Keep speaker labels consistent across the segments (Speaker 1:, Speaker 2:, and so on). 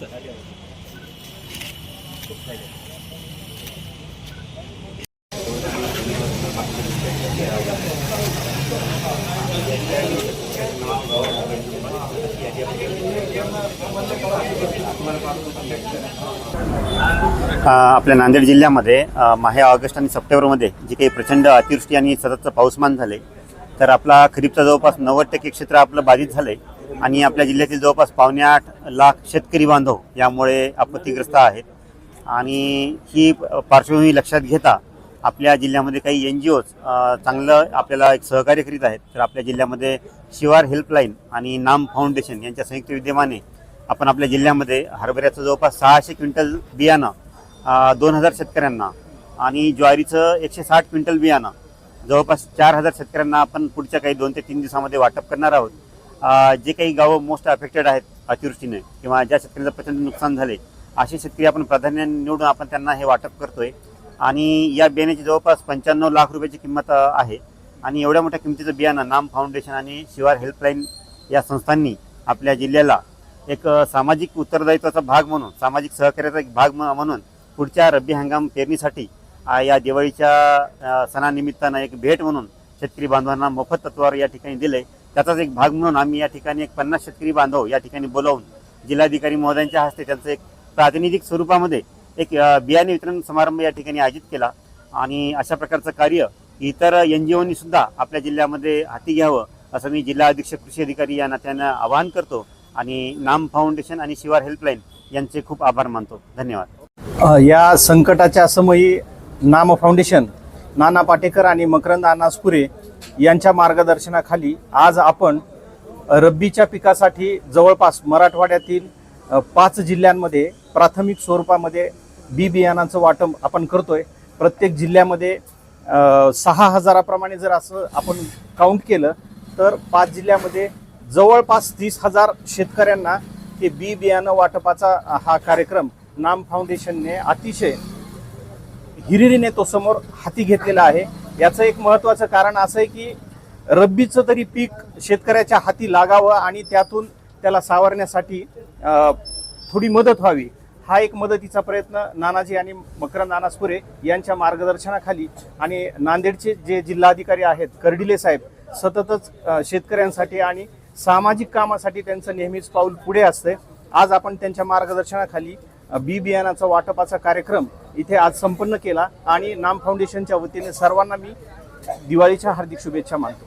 Speaker 1: आपल्या नांदेड जिल्ह्यामध्ये माहे ऑगस्ट आणि सप्टेंबरमध्ये जी काही प्रचंड अतिवृष्टी आणि सततचं पाऊसमान झाले तर आपला खरीपचा जवळपास नव्वद टक्के क्षेत्र आपलं बाधित झालं आहे आणि आपल्या जिल्ह्यातील जवळपास पावणे आठ लाख शेतकरी बांधव यामुळे आपत्तीग्रस्त आहेत. आणि ही पार्श्वभूमी लक्षात घेता आपल्या जिल्ह्यामध्ये काही एन जी ओज चांगलं आपल्याला एक सहकार्य करीत आहेत. तर आपल्या जिल्ह्यामध्ये शिवार हेल्पलाईन आणि नाम फाउंडेशन यांच्या संयुक्त विद्यमाने आपण आपल्या जिल्ह्यामध्ये हरभऱ्याचं जवळपास सहाशे क्विंटल बियाणं दोन हजार शेतकऱ्यांना आणि ज्वारीचं एकशे साठ क्विंटल बियाणं जवळपास चार हजार शेतकऱ्यांना आपण पुढच्या काही दोन ते तीन दिवसामध्ये वाटप करणार आहोत. जे काही गावं मोस्ट अफेक्टेड आहेत अतिवृष्टीने किंवा ज्या शेतकऱ्यांचं प्रचंड नुकसान झाले असे शेतकरी आपण प्राधान्याने निवडून आपण त्यांना हे वाटप करतोय. आणि या बियाण्याची जवळपास पंच्याण्णव लाख रुपयाची किंमत आहे. आणि एवढ्या मोठ्या किमतीचं बियाणं नाम फाउंडेशन आणि शिवार हेल्पलाईन या संस्थांनी आपल्या जिल्ह्याला एक सामाजिक उत्तरदायित्वाचा भाग म्हणून सामाजिक सहकार्याचा एक भाग म्हणून पुढच्या रब्बी हंगाम पेरणीसाठी या दिवाळीच्या सणानिमित्तानं एक भेट म्हणून शेतकरी बांधवांना मोफत तत्वावर या ठिकाणी दिले त्याचाच एक भाग म्हणून आम्ही या ठिकाणी एक पन्नास शेतकरी बांधव या ठिकाणी बोलावून जिल्हाधिकारी महोदयांच्या हस्ते त्यांचं एक प्रातिनिधिक स्वरूपामध्ये एक बियाणे वितरण समारंभ या ठिकाणी आयोजित केला. आणि अशा प्रकारचं कार्य इतर एन जी ओनी सुद्धा आपल्या जिल्ह्यामध्ये हाती घ्यावं असं मी जिल्हा अधीक्षक कृषी अधिकारी या नात्यानं आवाहन करतो. आणि नाम फाउंडेशन आणि शिवार हेल्पलाईन यांचे खूप आभार मानतो. धन्यवाद.
Speaker 2: या संकटाच्या समयी नाम फाउंडेशन नाना पाटेकर आणि मकरंद अनासपुरे यांच्या मार्गदर्शनाखाली आज आपण रब्बीच्या पिकासाठी जवळपास मराठवाड्यातील पाच जिल्ह्यांमध्ये प्राथमिक स्वरूपामध्ये बी बियाणांचं वाटप आपण करतोय. प्रत्येक जिल्ह्यामध्ये सहा हजाराप्रमाणे जर असं आपण काउंट केलं तर पाच जिल्ह्यामध्ये जवळपास तीस हजार शेतकऱ्यांना हे बी बियाणं वाटपाचा हा कार्यक्रम नाम फाउंडेशनने अतिशय हिरिरीने तो समोर हाती घेतलेला आहे. याचं एक महत्वाचं कारण असं आहे की रब्बीचं तरी पीक शेतकऱ्याच्या हाती लागावं आणि त्यातून त्याला सावरण्यासाठी थोडी मदत व्हावी. हा एक मदतीचा प्रयत्न नानाजी आणि मकरंद नानासपुरे यांच्या मार्गदर्शनाखाली आणि नांदेडचे जे जिल्हाधिकारी आहेत कर्डिले साहेब सततच शेतकऱ्यांसाठी आणि सामाजिक कामासाठी त्यांचं नेहमीच पाऊल पुढे असते आज आपण त्यांच्या मार्गदर्शनाखाली बी बियाणाचा वाटपाचा कार्यक्रम इथे आज संपन्न केला आणि नाम फाउंडेशनच्या वतीने सर्वांना मी दिवाळीच्या हार्दिक शुभेच्छा मानतो.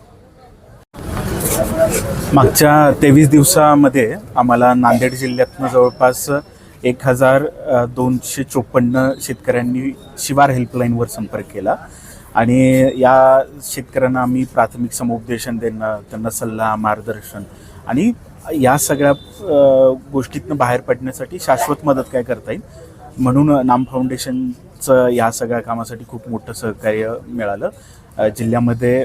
Speaker 3: मागच्या तेवीस दिवसामध्ये आम्हाला नांदेड जिल्ह्यातनं जवळपास एक हजार दोनशे चोपन्न शेतकऱ्यांनी शिवार हेल्पलाईनवर संपर्क केला. आणि या शेतकऱ्यांना आम्ही प्राथमिक समुपदेशन देणं त्यांना सल्ला मार्गदर्शन आणि या सगळ्या गोष्टीतनं बाहेर पडण्यासाठी शाश्वत मदत काय करता येईल? म्हणून नाम फाउंडेशनचं या सगळ्या कामासाठी खूप मोठं सहकार्य मिळालं. जिल्ह्यामध्ये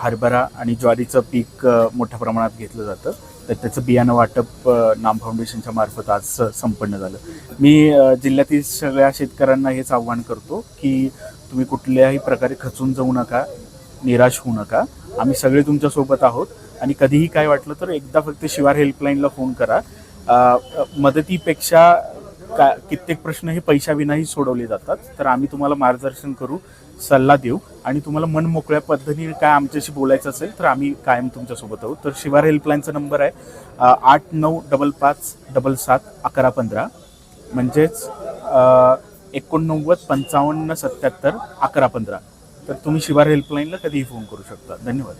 Speaker 3: हरभरा आणि ज्वारीचं पीक मोठ्या प्रमाणात घेतलं जातं. तर त्याचं बियाणं वाटप नाम फाउंडेशनच्या मार्फत आज संपन्न झालं. मी जिल्ह्यातील सगळ्या शेतकऱ्यांना हेच आव्हान करतो की तुम्ही कुठल्याही प्रकारे खचून जाऊ नका निराश होऊ नका. आम्ही सगळे तुमच्यासोबत आहोत. आणि कधीही काय वाटलं तर एकदा फक्त शिवार हेल्पलाईनला फोन करा. मदतीपेक्षा का कित्येक प्रश्न हे पैशाविनाही सोडवले जातात. तर आम्ही तुम्हाला मार्गदर्शन करू सल्ला देऊ. आणि तुम्हाला मन मोकळ्या पद्धतीने काय आमच्याशी बोलायचं असेल तर आम्ही कायम तुमच्यासोबत आहोत. तर शिवार हेल्पलाईनचा नंबर आहे आठ नऊ डबल पाच डबल सात अकरा पंधरा. म्हणजेच एकोणनव्वद पंचावन्न सत्याहत्तर अकरा पंधरा. तर तुम्ही शिवार हेल्पलाईनला कधीही फोन करू शकता. धन्यवाद.